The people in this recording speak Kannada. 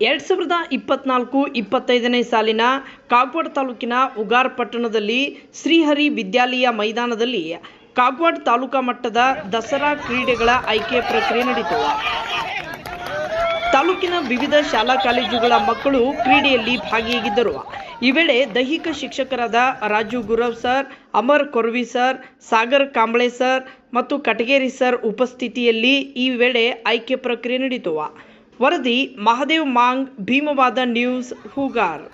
ಎರಡು ಸಾವಿರದ ಇಪ್ಪತ್ನಾಲ್ಕು ಇಪ್ಪತ್ತೈದನೇ ಸಾಲಿನ ಕಾಗವಾಡ ತಾಲೂಕಿನ ಉಗಾರ್ ಪಟ್ಟಣದಲ್ಲಿ ಶ್ರೀಹರಿ ವಿದ್ಯಾಲಯ ಮೈದಾನದಲ್ಲಿ ಕಾಗವಾಡ ತಾಲೂಕಾ ಮಟ್ಟದ ದಸರಾ ಕ್ರೀಡೆಗಳ ಆಯ್ಕೆ ಪ್ರಕ್ರಿಯೆ ನಡೆಯಿತು ತಾಲೂಕಿನ ವಿವಿಧ ಶಾಲಾ ಕಾಲೇಜುಗಳ ಮಕ್ಕಳು ಕ್ರೀಡೆಯಲ್ಲಿ ಭಾಗಿಯಾಗಿದ್ದರು. ಈ ವೇಳೆ ದೈಹಿಕ ಶಿಕ್ಷಕರಾದ Raju Gurav sir, Amar Korvi sir, Sagar Kamble sir ಮತ್ತು ಕಟಗೇರಿ ಸರ್ ಉಪಸ್ಥಿತಿಯಲ್ಲಿ ಈ ವೇಳೆ ಆಯ್ಕೆ ಪ್ರಕ್ರಿಯೆ ನಡೆಯಿತು ವರದಿ ಮಹಾದೇವ್ ಮಾಂಗ್ ಭೀಮವಾದ ನ್ಯೂಸ್ ಹೂಗಾರ್